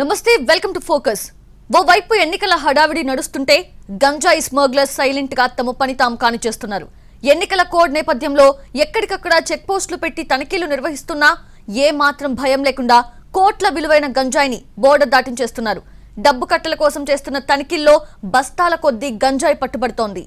నమస్తే welcome to focus. ఓవైపు ఎన్నికల హడావిడి నడుస్తుంటే గంజాయి స్మగ్లర్స్ సైలెంట్గా తమ పని తాము కానిచేస్తున్నారు ఎన్నికల కోడ్ నేపథ్యంలో ఎక్కడికక్కడ చెక్ పోస్టులు పెట్టి తనిఖీలు నిర్వహిస్తున్నా ఏ మాత్రం భయం లేకుండా కోట్ల విలువైన గంజాయిని బోర్డర్ దాటించేస్తున్నారు డబ్బు కట్టల కోసం చేస్తున్న తనిఖీల్లో బస్తాల కొద్దీ గంజాయి పట్టుబడుతోంది.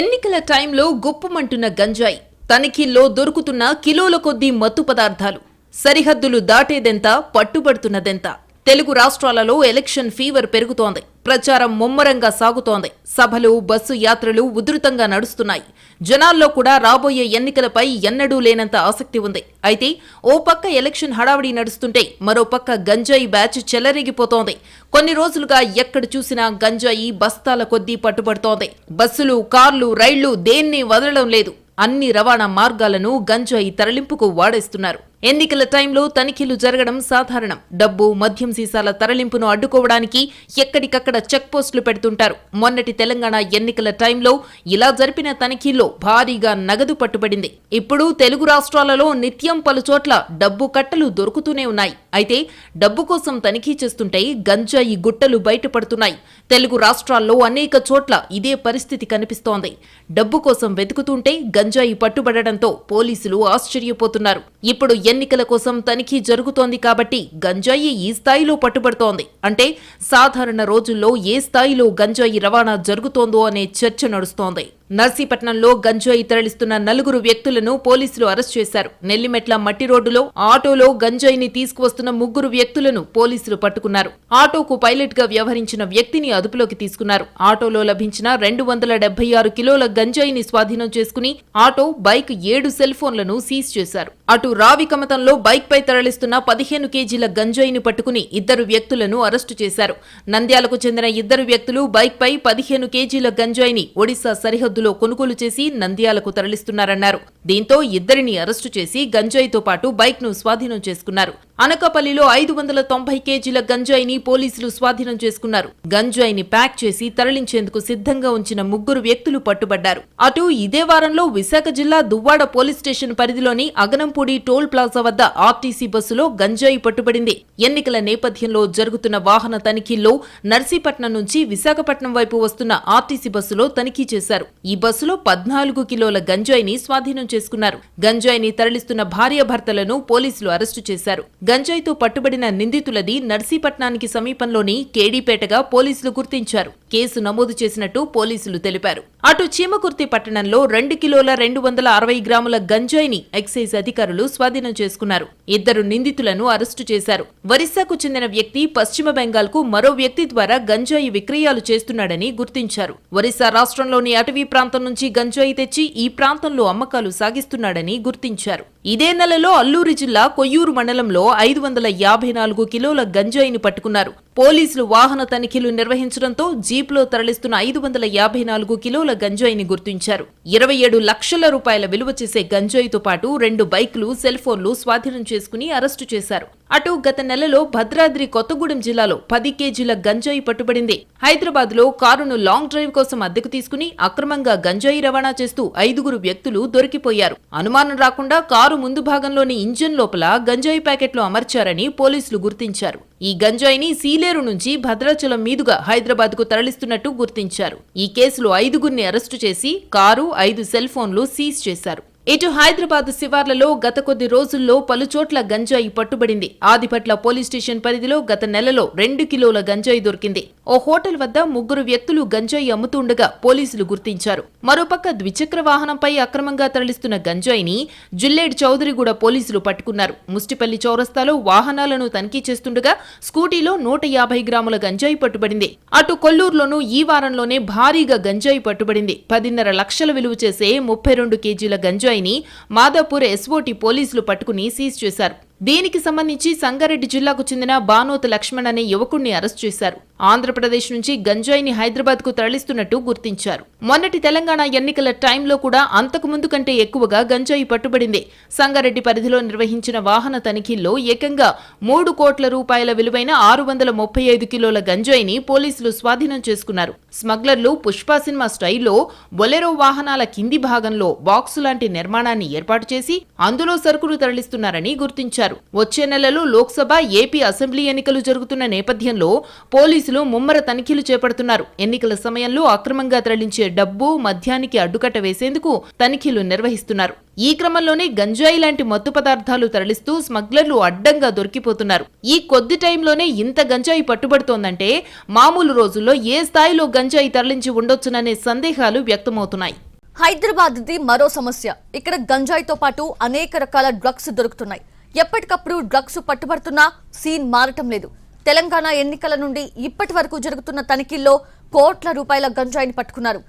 ఎన్నికల టైంలో గుప్పమంటున్న గంజాయి తనిఖీల్లో దొరుకుతున్న కిలోల కొద్దీ మత్తు పదార్థాలు సరిహద్దులు దాటేదెంత పట్టుబడుతున్నదెంత? తెలుగు రాష్ట్రాలలో ఎలక్షన్ ఫీవర్ పెరుగుతోంది. ప్రచారం ముమ్మరంగా సాగుతోంది. సభలు బస్సు యాత్రలు ఉధృతంగా నడుస్తున్నాయి. జనాల్లో కూడా రాబోయే ఎన్నికలపై ఎన్నడూ లేనంత ఆసక్తి ఉంది. అయితే ఓ పక్క ఎలక్షన్ హడావిడి నడుస్తుంటే మరో పక్క గంజాయి బ్యాచ్ చెలరేగిపోతోంది. కొన్ని రోజులుగా ఎక్కడ చూసినా గంజాయి బస్తాల కొద్దీ పట్టుబడుతోంది. బస్సులు కార్లు రైళ్ళు దేన్ని వదలడం లేదు. అన్ని రవాణా మార్గాలను గంజాయి తరలింపుకు వాడేస్తున్నారు. ఎన్నికల టైంలో తనిఖీలు జరగడం సాధారణం. డబ్బు మద్యం సీసాల తరలింపును అడ్డుకోవడానికి ఎక్కడికక్కడ చెక్ పోస్టులు పెడుతుంటారు. మొన్నటి తెలంగాణ ఎన్నికల టైంలో ఇలా జరిపిన తనిఖీల్లో భారీగా నగదు పట్టుబడింది. ఇప్పుడు తెలుగు రాష్ట్రాలలో నిత్యం పలుచోట్ల డబ్బు కట్టలు దొరుకుతూనే ఉన్నాయి. అయితే డబ్బు కోసం తనిఖీ చేస్తుంటే గంజాయి గుట్టలు బయటపడుతున్నాయి. తెలుగు రాష్ట్రాల్లో అనేక చోట్ల ఇదే పరిస్థితి కనిపిస్తోంది. డబ్బు కోసం వెతుకుతుంటే గంజాయి పట్టుబడడంతో పోలీసులు ఆశ్చర్యపోతున్నారు. ఇప్పుడు ఎన్నికల కోసం తనిఖీ జరుగుతోంది కాబట్టి గంజాయి ఈ స్థాయిలో పట్టుబడుతోంది. అంటే సాధారణ రోజుల్లో ఏ స్థాయిలో గంజాయి రవాణా జరుగుతోందో అనే చర్చ నడుస్తోంది. నర్సీపట్నంలో గంజాయి తరలిస్తున్న నలుగురు వ్యక్తులను పోలీసులు అరెస్ట్ చేశారు. నెల్లిమెట్ల మట్టి రోడ్డులో ఆటోలో గంజాయిని తీసుకువస్తున్న ముగ్గురు వ్యక్తులను పోలీసులు పట్టుకున్నారు. ఆటోకు పైలట్గా వ్యవహరించిన వ్యక్తిని అదుపులోకి తీసుకున్నారు. ఆటోలో లభించిన రెండు వందల డెబ్బై ఆరు కిలోల గంజాయిని స్వాధీనం చేసుకుని ఆటో బైక్ ఏడు సెల్ ఫోన్లను సీజ్ చేశారు. అటు రావి కమతంలో బైక్ పై తరలిస్తున్న పదిహేను కేజీల గంజాయిని పట్టుకుని ఇద్దరు వ్యక్తులను అరెస్టు చేశారు. నంద్యాలకు చెందిన ఇద్దరు వ్యక్తులు బైక్ పై పదిహేను కేజీల గంజాయిని ఒడిశా సరిహద్దు పరిధిలో కొనుగోలు చేసి నంద్యాలకు తరలిస్తున్నారన్నారు దీంతో ఇద్దరిని అరెస్టు చేసి గంజాయితో పాటు బైక్ను స్వాధీనం చేసుకున్నారు. అనకాపల్లిలో ఐదు వందల తొంభై కేజీల గంజాయిని పోలీసులు స్వాధీనం చేసుకున్నారు. గంజాయిని ప్యాక్ చేసి తరలించేందుకు సిద్ధంగా ఉంచిన ముగ్గురు వ్యక్తులు పట్టుబడ్డారు. అటు ఇదే వారంలో విశాఖ జిల్లా దువ్వాడ పోలీస్ స్టేషన్ పరిధిలోని అగనంపూడి టోల్ ప్లాజా వద్ద ఆర్టీసీ బస్సులో గంజాయి పట్టుబడింది. ఎన్నికల నేపథ్యంలో జరుగుతున్న వాహన తనిఖీల్లో నర్సీపట్నం నుంచి విశాఖపట్నం వైపు వస్తున్న ఆర్టీసీ బస్సులో తనిఖీ చేశారు. ఈ బస్సులో పద్నాలుగు కిలోల గంజాయిని స్వాధీనం చేసుకున్నారు. గంజాయిని తరలిస్తున్న భార్యాభర్తలను పోలీసులు అరెస్టు చేశారు. గంజాయితో పట్టుబడిన నిందితులది నర్సీపట్నానికి సమీపంలోని కేడీపేటగా పోలీసులు గుర్తించారు. కేసు నమోదు చేసినట్టు పోలీసులు తెలిపారు. అటు చీమకుర్తి పట్టణంలో రెండు కిలోల రెండు వందల అరవై గ్రాముల గంజాయిని ఎక్సైజ్ అధికారులు స్వాధీనం చేసుకున్నారు. ఇద్దరు నిందితులను అరెస్టు చేశారు. ఒరిస్సాకు చెందిన వ్యక్తి పశ్చిమ బెంగాల్కు మరో వ్యక్తి ద్వారా గంజాయి విక్రయాలు చేస్తున్నాడని గుర్తించారు. ఒరిస్సా రాష్ట్రంలోని అటవీ ప్రాంతం నుంచి గంజాయి తెచ్చి ఈ ప్రాంతంలో అమ్మకాలు సాగిస్తున్నాడని గుర్తించారు. ఇదే నెలలో అల్లూరి జిల్లా కొయ్యూరు మండలంలో ఐదు వందల యాభై నాలుగు కిలోల గంజాయిని పట్టుకున్నారు. పోలీసులు వాహన తనిఖీలు నిర్వహించడంతో జీప్లో తరలిస్తున్న ఐదు వందల యాభై నాలుగు కిలోల గంజాయిని గుర్తించారు. ఇరవై ఏడు లక్షల రూపాయల విలువ చేసే గంజాయితో పాటు రెండు బైకులు సెల్ ఫోన్లు స్వాధీనం చేసుకుని అరెస్టు చేశారు. అటు గత నెలలో భద్రాద్రి కొత్తగూడెం జిల్లాలో పది కేజీల గంజాయి పట్టుబడింది. హైదరాబాద్లో కారును లాంగ్ డ్రైవ్ కోసం అద్దెకు తీసుకుని అక్రమంగా గంజాయి రవాణా చేస్తూ ఐదుగురు వ్యక్తులు దొరికిపోయారు. అనుమానం రాకుండా కారు ముందు భాగంలోని ఇంజిన్ లోపల గంజాయి ప్యాకెట్లు అమర్చారని పోలీసులు గుర్తించారు. ఈ గంజాయిని సీలేరు నుంచి భద్రాచలం మీదుగా హైదరాబాద్కు తరలిస్తున్నట్టు గుర్తించారు. ఈ కేసులో ఐదుగురిని అరెస్టు చేసి కారు ఐదు సెల్ ఫోన్లు సీజ్ చేశారు. ఇటు హైదరాబాద్ శివార్లలో గత కొద్ది రోజుల్లో పలుచోట్ల గంజాయి పట్టుబడింది. ఆదిపట్ల పోలీస్ స్టేషన్ పరిధిలో గత నెలలో రెండు కిలోల గంజాయి దొరికింది. ఓ హోటల్ వద్ద ముగ్గురు వ్యక్తులు గంజాయి అమ్ముతుండగా పోలీసులు గుర్తించారు. మరోపక్క ద్విచక్ర వాహనంపై అక్రమంగా తరలిస్తున్న గంజాయిని జిల్లేడ్ చౌదరిగూడ పోలీసులు పట్టుకున్నారు. ముస్టిపల్లి చౌరస్తాలో వాహనాలను తనిఖీ చేస్తుండగా స్కూటీలో నూట యాభై గ్రాముల గంజాయి పట్టుబడింది. అటు కొల్లూరులోనూ ఈ వారంలోనే భారీగా గంజాయి పట్టుబడింది. పదిన్నర లక్షల విలువ చేసే ముప్పై రెండు కేజీల గంజాయిని మాదాపూర్ ఎస్ఓటి పోలీసులు పట్టుకుని సీజ్ చేశారు. దీనికి సంబంధించి సంగారెడ్డి జిల్లాకు చెందిన బానోత్ లక్ష్మణ్ అనే యువకుణ్ణి అరెస్ట్ చేశారు. ఆంధ్రప్రదేశ్ నుంచి గంజాయిని హైదరాబాద్కు తరలిస్తున్నట్టు గుర్తించారు. మొన్నటి తెలంగాణ ఎన్నికల టైంలో కూడా అంతకు ముందు కంటే ఎక్కువగా గంజాయి పట్టుబడింది. సంగారెడ్డి పరిధిలో నిర్వహించిన వాహన తనిఖీల్లో ఏకంగా మూడు కోట్ల రూపాయల విలువైన ఆరు వందల ముప్పై ఐదు కిలోల గంజాయిని పోలీసులు స్వాధీనం చేసుకున్నారు. స్మగ్లర్లు పుష్ప సినిమా స్టైల్లో బొలెరో వాహనాల కింది భాగంలో బాక్సు లాంటి నిర్మాణాన్ని ఏర్పాటు చేసి అందులో సరుకులు తరలిస్తున్నారని గుర్తించారు. చేస్తున్నారు వచ్చే నెలలో లోక్సభ ఏపీ అసెంబ్లీ ఎన్నికలు జరుగుతున్న నేపథ్యంలో పోలీసులు ముమ్మర తనిఖీలు చేపడుతున్నారు. ఎన్నికల సమయంలో అక్రమంగా తరలించే డబ్బు మద్యానికి అడ్డుకట్ట వేసేందుకు తనిఖీలు నిర్వహిస్తున్నారు. ఈ క్రమంలోనే గంజాయి లాంటి మత్తు పదార్థాలు తరలిస్తూ స్మగ్లర్లు అడ్డంగా దొరికిపోతున్నారు. ఈ కొద్ది టైంలోనే ఇంత గంజాయి పట్టుబడుతోందంటే మామూలు రోజుల్లో ఏ స్థాయిలో గంజాయి తరలించి ఉండొచ్చుననే సందేహాలు వ్యక్తమవుతున్నాయి. హైదరాబాద్ది మరో సమస్య. ఇక్కడ గంజాయితో పాటు అనేక రకాల డ్రగ్స్ దొరుకుతున్నాయి. ఎప్పటికప్పుడు డ్రగ్స్ పట్టుబడుతున్నా సీన్ మారటం లేదు. తెలంగాణ ఎన్నికల నుండి ఇప్పటి వరకు జరుగుతున్న తనిఖీల్లో కోట్ల రూపాయల గంజాయిని పట్టుకున్నారు.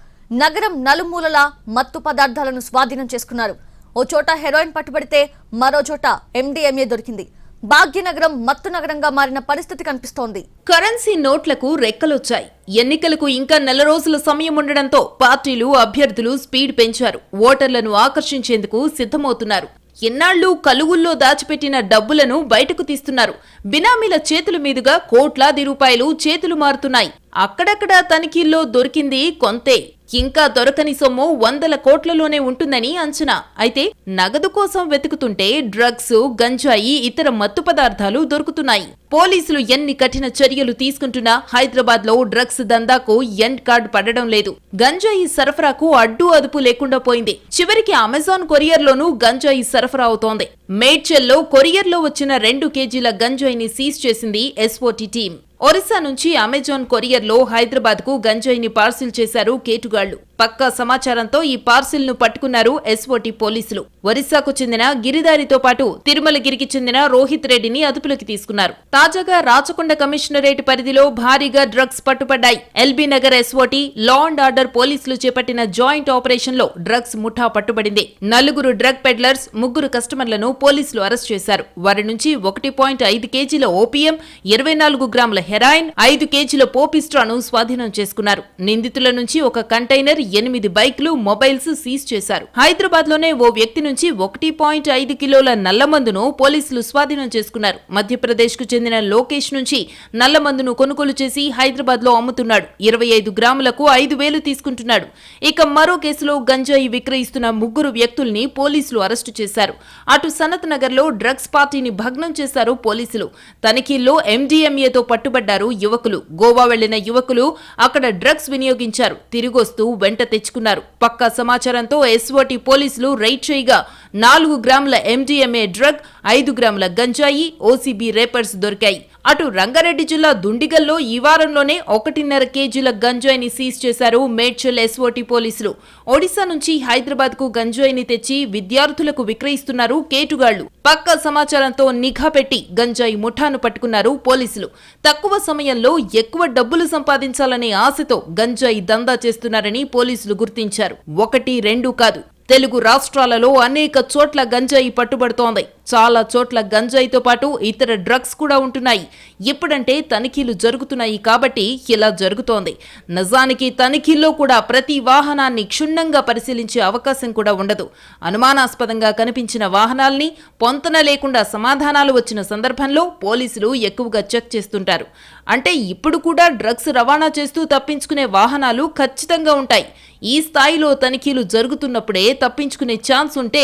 నగరం నలుమూలలా మత్తు పదార్థాలను స్వాధీనం చేసుకున్నారు. ఓ చోట హెరోయిన్ పట్టుబడితే మరో చోట ఎండిఎంఏ దొరికింది. భాగ్యనగరం మత్తు నగరంగా మారిన పరిస్థితి కనిపిస్తోంది. కరెన్సీ నోట్లకు రెక్కలొచ్చాయి. ఎన్నికలకు ఇంకా నెల రోజుల సమయం ఉండడంతో పార్టీలు అభ్యర్థులు స్పీడ్ పెంచారు. ఓటర్లను ఆకర్షించేందుకు సిద్ధమవుతున్నారు. ఎన్నాళ్ళు కలుగుల్లో దాచిపెట్టిన డబ్బులను బయటకు తీస్తున్నారు. బినామీల చేతుల మీదుగా కోట్లాది రూపాయలు చేతులు మారుతున్నాయి. అక్కడక్కడ తనిఖీల్లో దొరికింది కొంతే. ఇంకా దొరకని సొమ్ము వందల కోట్లలోనే ఉంటుందని అంచనా. అయితే నగదు కోసం వెతుకుతుంటే డ్రగ్స్ గంజాయి ఇతర మత్తు పదార్థాలు దొరుకుతున్నాయి. పోలీసులు ఎన్ని కఠిన చర్యలు తీసుకుంటున్నా హైదరాబాద్లో డ్రగ్స్ దందాకు ఎండ్ కార్డ్ పడడం లేదు. గంజాయి సరఫరాకు అడ్డు అదుపు లేకుండా పోయింది. చివరికి అమెజాన్ కొరియర్ లోనూ గంజాయి సరఫరా అవుతోంది. మేడ్చల్లో కొరియర్లో వచ్చిన రెండు కేజీల గంజాయిని సీజ్ చేసింది ఎస్ఓటి టీం ఒరిస్సా నుంచి అమెజాన్ కొరియర్లో హైదరాబాద్కు హైదరాబాద్కు గంజాయిని పార్సిల్ చేశారు కేటుగాళ్ళు. పక్కా సమాచారంతో ఈ పార్సిల్ను పట్టుకున్నారు ఎస్ఓటి పోలీసులు. ఒరిస్సాకు చెందిన గిరిదారితో పాటు తిరుమలగిరికి చెందిన రోహిత్ రెడ్డిని అదుపులోకి తీసుకున్నారు. తాజాగా రాచకొండ కమిషనరేట్ పరిధిలో భారీగా drugs పట్టుపడ్డాయి. LB Nagar SOT law and order పోలీసులు చేపట్టిన జాయింట్ ఆపరేషన్లో డ్రగ్స్ ముఠా పట్టుబడింది. నలుగురు డ్రగ్ పెడ్లర్స్ ముగ్గురు కస్టమర్లను పోలీసులు అరెస్ట్ చేశారు. వారి నుంచి ఒకటి పాయింట్ ఐదు కేజీల ఓపీఎం ఇరవై నాలుగు గ్రాముల హెరాయిన్ ఐదు కేజీల పోపిస్ట్రాను స్వాధీనం చేసుకున్నారు. నిందితుల నుంచి ఒక కంటైనర్ ఎనిమిది బైక్లు మొబైల్స్ సీజ్ చేశారు. హైదరాబాద్లోనే ఓ వ్యక్తి నుంచి ఒకటి పాయింట్ ఐదు కిలోల నల్లమందును పోలీసులు స్వాధీనం చేసుకున్నారు. మధ్యప్రదేశ్కు చెందిన లోకేష్ నుంచి నల్లమందును కొనుగోలు చేసి హైదరాబాద్లో అమ్ముతున్నాడు. ఇరవై ఐదు గ్రాములకు ఐదు వేలు తీసుకుంటున్నాడు. ఇక మరో కేసులో గంజాయి విక్రయిస్తున్న ముగ్గురు వ్యక్తుల్ని పోలీసులు అరెస్టు చేశారు. అటు సనత్ నగర్లో డ్రగ్స్ పార్టీని భగ్నం చేశారు పోలీసులు. తనిఖీల్లో ఎండీఎంఏతో పట్టుబడ్డారు యువకులు. గోవా వెళ్ళిన యువకులు అక్కడ డ్రగ్స్ వినియోగించారు. తిరిగొస్తూ వెంట తెచ్చుకున్నారు. పక్కా సమాచారంతో ఎస్ఓటి పోలీసులు రైడ్ చేయగా నాలుగు గ్రాముల ఎండిఎంఏ డ్రగ్ ఐదు గ్రాముల గంజాయి ఓసీబీ రేపర్స్ దొరికాయి. అటు రంగారెడ్డి జిల్లా దుండిగల్లో ఈ వారంలోనే ఒకటిన్నర కేజీల గంజాయిని సీజ్ చేశారు మేడ్చల్ ఎస్ఓటి పోలీసులు. ఒడిశా నుంచి హైదరాబాద్కు గంజాయిని తెచ్చి విద్యార్థులకు విక్రయిస్తున్నారు కేటుగాళ్ళు. పక్కా సమాచారంతో నిఘా పెట్టి గంజాయి ముఠాను పట్టుకున్నారు పోలీసులు. తక్కువ సమయంలో ఎక్కువ డబ్బులు సంపాదించాలనే ఆశతో గంజాయి దందా చేస్తున్నారని పోలీసులు గుర్తించారు. ఒకటి రెండు కాదు. తెలుగు రాష్ట్రాలలో అనేక చోట్ల గంజాయి పట్టుబడుతోంది. చాలా చోట్ల గంజాయితో పాటు ఇతర డ్రగ్స్ కూడా ఉంటున్నాయి. ఎప్పుడంటే తనిఖీలు జరుగుతున్నాయి కాబట్టి ఇలా జరుగుతోంది. నిజానికి తనిఖీల్లో కూడా ప్రతి వాహనాన్ని క్షుణ్ణంగా పరిశీలించే అవకాశం కూడా ఉండదు. అనుమానాస్పదంగా కనిపించిన వాహనాల్ని పొంతన లేకుండా సమాధానాలు వచ్చిన సందర్భంలో పోలీసులు ఎక్కువగా చెక్ చేస్తుంటారు. అంటే ఇప్పుడు కూడా డ్రగ్స్ రవాణా చేస్తూ తప్పించుకునే వాహనాలు ఖచ్చితంగా ఉంటాయి. ఈ స్థాయిలో తనిఖీలు జరుగుతున్నప్పుడే తప్పించుకునే ఛాన్స్ ఉంటే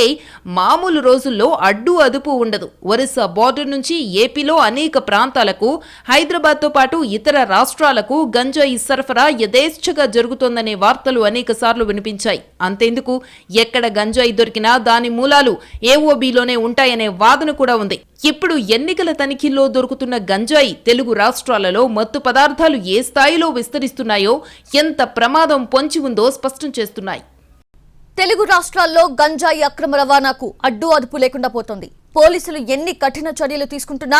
మామూలు రోజుల్లో అడ్డు అదుపు ఉండదు. ఒరిస్సా బార్డర్ నుంచి ఏపీలో అనేక ప్రాంతాలకు హైదరాబాద్తో పాటు ఇతర రాష్ట్రాలకు గంజాయి సరఫరా యథేచ్ఛగా జరుగుతోందనే వార్తలు అనేక సార్లు వినిపించాయి. అంతేందుకు ఎక్కడ గంజాయి దొరికినా దాని మూలాలు ఏఓబీలోనే ఉంటాయనే వాదన కూడా ఉంది. ఇప్పుడు ఎన్నికల తనిఖీల్లో దొరుకుతున్న గంజాయి తెలుగు రాష్ట్రాలలో మత్తు పదార్థాలు ఏ స్థాయిలో విస్తరిస్తున్నాయో ఎంత ప్రమాదం పొంచి ఉందో స్పష్టం చేస్తున్నాయి. తెలుగు రాష్ట్రాల్లో గంజాయి అక్రమ రవాణాకు అడ్డు అదుపు లేకుండా పోతోంది. పోలీసులు ఎన్ని కఠిన చర్యలు తీసుకుంటున్నా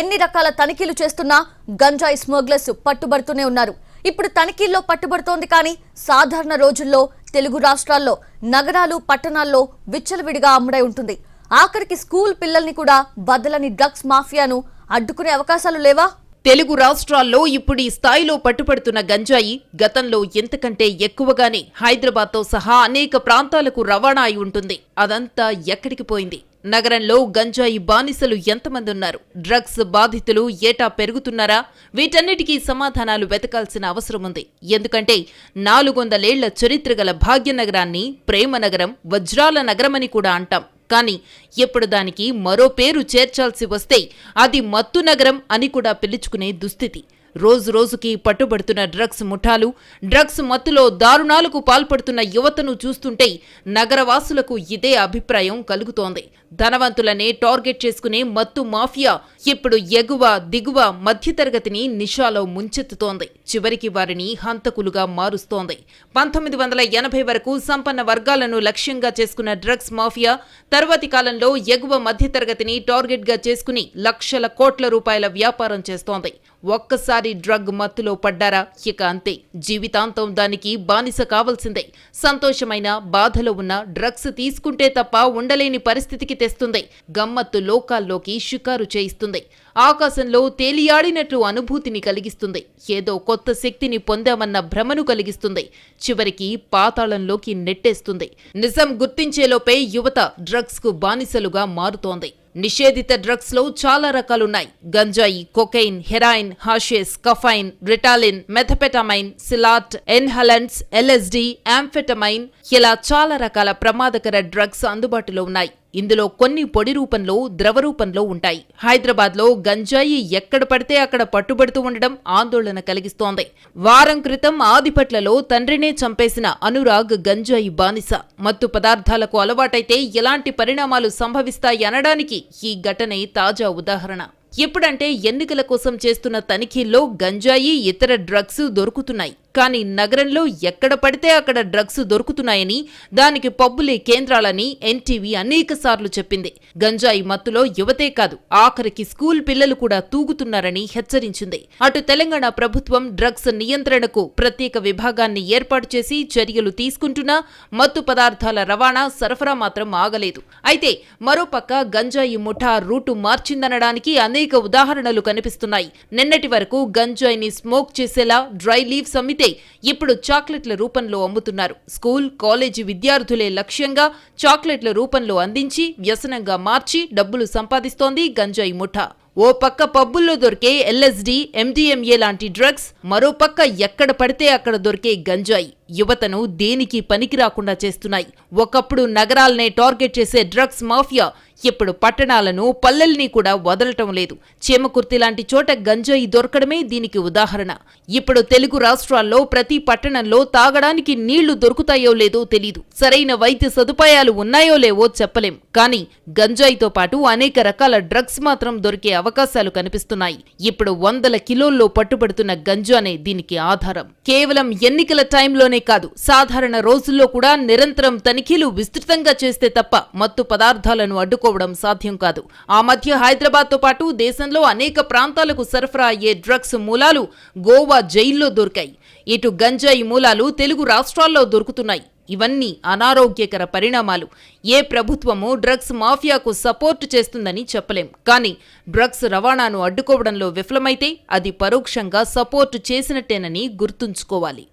ఎన్ని రకాల తనిఖీలు చేస్తున్నా గంజాయి స్మగ్లర్స్ పట్టుబడుతూనే ఉన్నారు. ఇప్పుడు తనిఖీల్లో పట్టుబడుతోంది కానీ సాధారణ రోజుల్లో తెలుగు రాష్ట్రాల్లో నగరాలు పట్టణాల్లో విచ్చలవిడిగా అమ్ముడై ఉంటుంది. ఆఖరికి స్కూల్ పిల్లల్ని కూడా బదలని డ్రగ్స్ మాఫియాను అడ్డుకునే అవకాశాలు లేవా? తెలుగు రాష్ట్రాల్లో ఇప్పుడు ఈ స్థాయిలో పట్టుపడుతున్న గంజాయి గతంలో ఎంతకంటే ఎక్కువగానే హైదరాబాద్తో సహా అనేక ప్రాంతాలకు రవాణా అయి ఉంటుంది. అదంతా ఎక్కడికి పోయింది? నగరంలో గంజాయి బానిసలు ఎంతమంది ఉన్నారు? డ్రగ్స్ బాధితులు ఏటా పెరుగుతున్నారా? వీటన్నిటికీ సమాధానాలు వెతకాల్సిన అవసరం ఉంది. ఎందుకంటే నాలుగొందలేళ్ళ చరిత్ర గల భాగ్యనగరాన్ని ప్రేమ నగరం వజ్రాల నగరమని కూడా అంటాం. కానీ ఇప్పుడు దానికి మరో పేరు చేర్చాల్సి వస్తే అది మత్తు నగరం అని కూడా పిలుచుకునే దుస్థితి. రోజు రోజుకి పట్టుబడుతున్న డ్రగ్స్ ముఠాలు డ్రగ్స్ మత్తులో దారుణాలకు పాల్పడుతున్న యువతను చూస్తుంటే నగరవాసులకు ఇదే అభిప్రాయం కలుగుతోంది. ధనవంతులనే టార్గెట్ చేసుకునే మత్తు మాఫియా ఇప్పుడు ఎగువ దిగువ మధ్యతరగతిని నిషాలో ముంచెత్తుతోంది. చివరికి వారిని హంతకులుగా మారుస్తోంది. పంతొమ్మిది వందల ఎనభై వరకు సంపన్న వర్గాలను లక్ష్యంగా చేసుకున్న డ్రగ్స్ మాఫియా తర్వాతి కాలంలో ఎగువ మధ్యతరగతిని టార్గెట్గా చేసుకుని లక్షల కోట్ల రూపాయల వ్యాపారం చేస్తోంది. ఒక్కసారి డ్రగ్ మత్తులో పడ్డారా? ఇక అంతే. జీవితాంతం దానికి బానిస కావాల్సిందే. సంతోషమైన బాధలో ఉన్న డ్రగ్స్ తీసుకుంటే తప్ప ఉండలేని పరిస్థితికి తెస్తుంది. గమ్మత్తు లోకాల్లోకి షికారు చేయిస్తుంది. ఆకాశంలో తేలియాడినట్లు అనుభూతిని కలిగిస్తుంది. ఏదో కొత్త శక్తిని పొందామన్న భ్రమను కలిగిస్తుంది. చివరికి పాతాళంలోకి నెట్టేస్తుంది. నిజం గుర్తించేలోపే యువత డ్రగ్స్కు బానిసలుగా మారుతోంది. నిషేధిత డ్రగ్స్లో చాలా రకాలున్నాయి. గంజాయి cocaine heroin hashish caffeine Ritalin methamphetamine silat inhalants LSD amphetamine ఇలా చాలా రకాల ప్రమాదకర డ్రగ్స్ అందుబాటులో ఉన్నాయి. ఇందులో కొన్ని పొడి రూపంలో ద్రవ రూపంలో ఉంటాయి. హైదరాబాద్లో గంజాయి ఎక్కడ పడితే అక్కడ పట్టుబడుతూ ఉండడం ఆందోళన కలిగిస్తోంది. వారం క్రితం ఆదిపట్లలో తండ్రినే చంపేసిన అనురాగ్ గంజాయి బానిస. మత్తు పదార్థాలకు అలవాటైతే ఎలాంటి పరిణామాలు సంభవిస్తాయి అనడానికి ఈ ఘటనే తాజా ఉదాహరణ. ఎప్పుడంటే ఎన్నికల కోసం చేస్తున్న తనిఖీల్లో గంజాయి ఇతర డ్రగ్స్ దొరుకుతున్నాయి. కానీ నగరంలో ఎక్కడ పడితే అక్కడ డ్రగ్స్ దొరుకుతున్నాయని దానికి పబ్బులే కేంద్రాలని ఎన్టీవీ అనేక సార్లు చెప్పింది. గంజాయి మత్తులో యువతే కాదు ఆఖరికి స్కూల్ పిల్లలు కూడా తూగుతున్నారని హెచ్చరించింది. అటు తెలంగాణ ప్రభుత్వం డ్రగ్స్ నియంత్రణకు ప్రత్యేక విభాగాన్ని ఏర్పాటు చేసి చర్యలు తీసుకుంటున్నా మత్తు పదార్థాల రవాణా సరఫరా మాత్రం ఆగలేదు. అయితే మరోపక్క గంజాయి ముఠా రూటు మార్చిందనడానికి అనేక ఉదాహరణలు కనిపిస్తున్నాయి. నిన్నటి వరకు గంజాయిని స్మోక్ చేసేలా డ్రై లీవ్స్ అమ్మితే ఇప్పుడు చాక్లెట్ల రూపంలో అమ్ముతున్నారు. స్కూల్ కాలేజీ విద్యార్థులే లక్ష్యంగా చాక్లెట్ల రూపంలో అందించి వ్యసనంగా మార్చి డబ్బులు సంపాదిస్తోంది గంజాయి ముఠా. ఓ పక్క పబ్బుల్లో దొరికే ఎల్ఎస్డి ఎండిఎంఏ లాంటి డ్రగ్స్ మరో పక్క ఎక్కడ పడితే అక్కడ దొరికే గంజాయి. యువతను దేనికి పనికి రాకుండా చేస్తున్నాయి? ఒకప్పుడు నగరాలనే టార్గెట్ చేసే డ్రగ్స్ మాఫియా ఇప్పుడు పట్టణాలను పల్లెల్ని కూడా వదలటం లేదు. చీమకుర్తి లాంటి చోట గంజాయి దొరకడమే దీనికి ఉదాహరణ. ఇప్పుడు తెలుగు రాష్ట్రాల్లో ప్రతి పట్టణంలో తాగడానికి నీళ్ళు దొరుకుతాయో లేదో తెలీదు. సరైన వైద్య సదుపాయాలు ఉన్నాయో లేవో చెప్పలేం. కానీ గంజాయితో పాటు అనేక రకాల డ్రగ్స్ మాత్రం దొరికే అవకాశాలు కనిపిస్తున్నాయి. ఇప్పుడు వందల కిలోల్లో పట్టుబడుతున్న గంజానే దీనికి ఆధారం. కేవలం ఎన్నికల టైంలోనే కాదు సాధారణ రోజుల్లో కూడా నిరంతరం తనిఖీలు విస్తృతంగా చేస్తే తప్ప మత్తు పదార్థాలను అడ్డుకోవడం సాధ్యం కాదు. ఆ మధ్య హైదరాబాద్తో పాటు దేశంలో అనేక ప్రాంతాలకు సరఫరా అయ్యే డ్రగ్స్ మూలాలు గోవా జైల్లో దొరికాయి. ఇటు గంజాయి మూలాలు తెలుగు రాష్ట్రాల్లో దొరుకుతున్నాయి. ఇవన్నీ అనారోగ్యకర పరిణామాలు. ఏ ప్రభుత్వము డ్రగ్స్ మాఫియాకు సపోర్ట్ చేస్తుందని చెప్పలేం. కానీ డ్రగ్స్ రవాణాను అడ్డుకోవడంలో విఫలమైతే అది పరోక్షంగా సపోర్ట్ చేసినట్టేనని గుర్తుంచుకోవాలి.